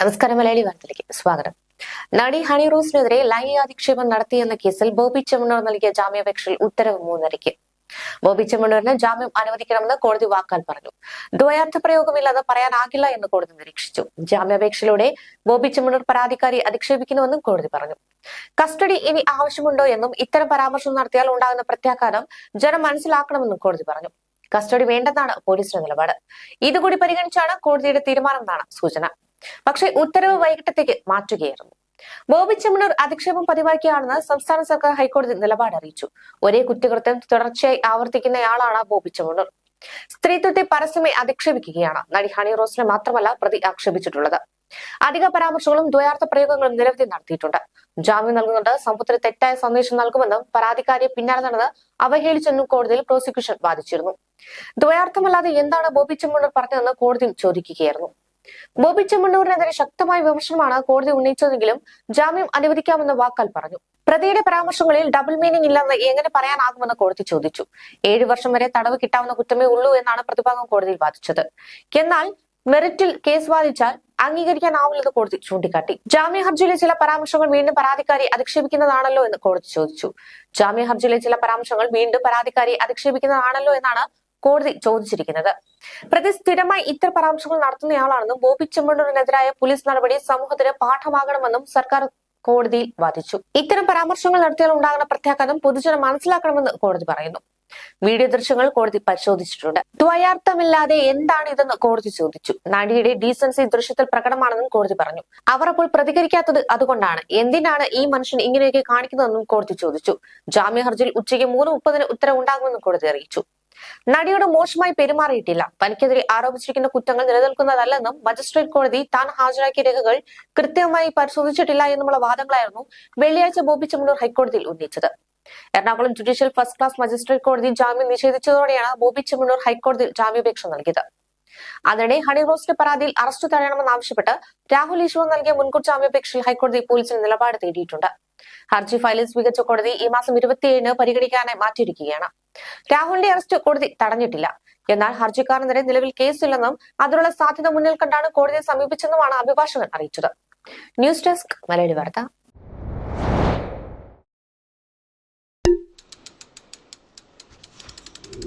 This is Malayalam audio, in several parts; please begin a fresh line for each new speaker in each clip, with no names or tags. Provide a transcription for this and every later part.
നമസ്കാരം മലയാളി വാർത്തയിലേക്ക് സ്വാഗതം. നടി ഹണി റോസിനെതിരെ ലൈംഗികാധിക്ഷേപം നടത്തിയെന്ന കേസിൽ ബോബി ചെമ്മണ്ണൂർ നൽകിയ ജാമ്യാപേക്ഷയിൽ ഉത്തരവ് മൂന്നരയ്ക്ക്. ബോബി ചെമ്മണ്ണൂരിന് ജാമ്യം അനുവദിക്കണമെന്ന് കോടതി വാക്കാൽ പറഞ്ഞു. ദ്വയാർത്ഥ പ്രയോഗമില്ലാതെ പറയാനാകില്ല എന്ന് കോടതി നിരീക്ഷിച്ചു. ജാമ്യാപേക്ഷയിലൂടെ ബോബി ചെമ്മണ്ണൂർ പരാതിക്കാരി അധിക്ഷേപിക്കുന്നുവെന്നും കോടതി പറഞ്ഞു. കസ്റ്റഡി ഇനി ആവശ്യമുണ്ടോ എന്നും ഇത്തരം പരാമർശം നടത്തിയാൽ ഉണ്ടാകുന്ന പ്രത്യാഘാതം ജനം മനസ്സിലാക്കണമെന്നും കോടതി പറഞ്ഞു. കസ്റ്റഡി വേണ്ടെന്നാണ് പോലീസിന്റെ നിലപാട്. ഇതുകൂടി പരിഗണിച്ചാണ് കോടതിയുടെ തീരുമാനം തീരുമാനമെന്നാണ് സൂചന. പക്ഷേ ഉത്തരവ് വൈകിട്ടത്തേക്ക് മാറ്റുകയായിരുന്നു. ബോബി ചെമ്മണൂർ അധിക്ഷേപം പതിവാക്കിയാണെന്ന് സംസ്ഥാന സർക്കാർ ഹൈക്കോടതി നിലപാട് അറിയിച്ചു. ഒരേ കുറ്റകൃത്യം തുടർച്ചയായി ആവർത്തിക്കുന്നയാളാണ് ബോബി ചെമ്മണൂർ. സ്ത്രീത്വത്തെ പരസ്യമായി അധിക്ഷേപിക്കുകയാണ്. നടി ഹണി റോസിനെ മാത്രമല്ല പ്രതി ആക്ഷേപിച്ചിട്ടുള്ളത്. അധിക പരാമർശങ്ങളും ദ്വയാർത്ഥ പ്രയോഗങ്ങളും നിരവധി നടത്തിയിട്ടുണ്ട്. ജാമ്യം നൽകുന്നുണ്ട്. സമൂഹത്തിന് തെറ്റായ സന്ദേശം നൽകുമെന്നും പരാതിക്കാരിയെ പിന്നാലെ നടന്ന് അവഹേളിച്ചെന്നും കോടതിയിൽ പ്രോസിക്യൂഷൻ വാദിച്ചിരുന്നു. ദ്വയാർത്ഥമല്ലാതെ എന്താണ് ബോബി ചെമ്മണ്ണൂർ പറഞ്ഞതെന്ന് കോടതി ചോദിക്കുകയായിരുന്നു. ബോബി ചെമ്മണ്ണൂരിനെതിരെ ശക്തമായ വിമർശനമാണ് കോടതി ഉന്നയിച്ചതെങ്കിലും ജാമ്യം അനുവദിക്കാമെന്ന് വാക്കാൽ പറഞ്ഞു. പ്രതിയുടെ പരാമർശങ്ങളിൽ ഡബിൾ മീനിംഗ് ഇല്ലെന്ന് എങ്ങനെ പറയാനാകുമെന്ന് കോടതി ചോദിച്ചു. ഏഴു വർഷം വരെ തടവ് കിട്ടാവുന്ന കുറ്റമേ ഉള്ളൂ എന്നാണ് പ്രതിഭാഗം കോടതിയിൽ വാദിച്ചത്. എന്നാൽ മെറിറ്റിൽ കേസ് വാദിച്ചാൽ അംഗീകരിക്കാനാവില്ലെന്ന് കോടതി ചൂണ്ടിക്കാട്ടി. ജാമ്യ ഹർജിയിലെ ചില പരാമർശങ്ങൾ വീണ്ടും പരാതിക്കാരി അധിക്ഷേപിക്കുന്നതാണല്ലോ എന്ന് കോടതി ചോദിച്ചു. ജാമ്യ ഹർജിയിലെ ചില പരാമർശങ്ങൾ വീണ്ടും പരാതിക്കാരി അധിക്ഷേപിക്കുന്നതാണല്ലോ എന്നാണ് കോടതി ചോദിച്ചിരിക്കുന്നത്. പ്രതി സ്ഥിരമായി ഇത്തരം പരാമർശങ്ങൾ നടത്തുന്നയാളാണെന്നും ബോബി ചെമ്മണ്ണൂരിനെതിരായ പോലീസ് നടപടി സമൂഹത്തിന് പാഠമാകണമെന്നും സർക്കാർ കോടതിയിൽ വാദിച്ചു. ഇത്തരം പരാമർശങ്ങൾ നടത്തിയാൽ ഉണ്ടാകുന്ന പ്രത്യാഘാതം പൊതുജനം മനസ്സിലാക്കണമെന്ന് കോടതി പറയുന്നു. വീഡിയോ ദൃശ്യങ്ങൾ കോടതി പരിശോധിച്ചിട്ടുണ്ട്. ദ്വയാർത്ഥമില്ലാതെ എന്താണ് ഇതെന്ന് കോടതി ചോദിച്ചു. നടിയുടെ ഡീസൻസി ദൃശ്യത്തിൽ പ്രകടമാണെന്നും കോടതി പറഞ്ഞു. അവർ അപ്പോൾ പ്രതികരിക്കാത്തത് അതുകൊണ്ടാണ്. എന്തിനാണ് ഈ മനുഷ്യൻ ഇങ്ങനെയൊക്കെ കാണിക്കുന്നതെന്നും കോടതി ചോദിച്ചു. ജാമ്യ ഹർജിയിൽ ഉച്ചയ്ക്ക് മൂന്ന് മുപ്പതിന് ഉത്തരവുണ്ടാകുമെന്നും കോടതി അറിയിച്ചു. നടിയോട് മോശമായി പെരുമാറിയിട്ടില്ല. തനിക്കെതിരെ ആരോപിച്ചിരിക്കുന്ന കുറ്റങ്ങൾ നിലനിൽക്കുന്നതല്ലെന്നും മജിസ്ട്രേറ്റ് കോടതി താൻ ഹാജരാക്കിയ രേഖകൾ കൃത്യമായി പരിശോധിച്ചിട്ടില്ല എന്നുമുള്ള വാദങ്ങളായിരുന്നു വെള്ളിയാഴ്ച ബോബി ചെമ്മണ്ണൂർ ഹൈക്കോടതിയിൽ ഉന്നയിച്ചത്. Ernakulam judicial first class magistrate കോടതി ജാമ്യം നിഷേധിച്ചതോടെയാണ് ബോബി ചെമ്മണ്ണൂർ ഹൈക്കോടതിയിൽ ജാമ്യാപേക്ഷ നൽകിയത്. അതിനിടെ ഹണി റോസിന്റെ പരാതിയിൽ അറസ്റ്റ് തടയണമെന്നാവശ്യപ്പെട്ട് രാഹുൽ ഈശ്വർ നൽകിയ മുൻകൂർ ജാമ്യാപേക്ഷയിൽ ഹൈക്കോടതി പോലീസിന് നിലപാട് തേടിയിട്ടുണ്ട്. ഹർജി ഫയലിൽ സ്വീകരിച്ച കോടതി ഈ മാസം ഇരുപത്തിയേഴിന് പരിഗണിക്കാനായി മാറ്റിയിരിക്കുകയാണ്. രാഹുലിന്റെ അറസ്റ്റ് കോടതി തടഞ്ഞിട്ടില്ല. എന്നാൽ ഹർജിക്കാരനെതിരെ നിലവിൽ കേസില്ലെന്നും അതിനുള്ള സാധ്യത മുന്നിൽ കണ്ടാണ് കോടതിയെ സമീപിച്ചെന്നുമാണ് അഭിഭാഷകൻ അറിയിച്ചത്. ന്യൂസ് ഡെസ്ക് മലയാളി വാർത്ത.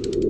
you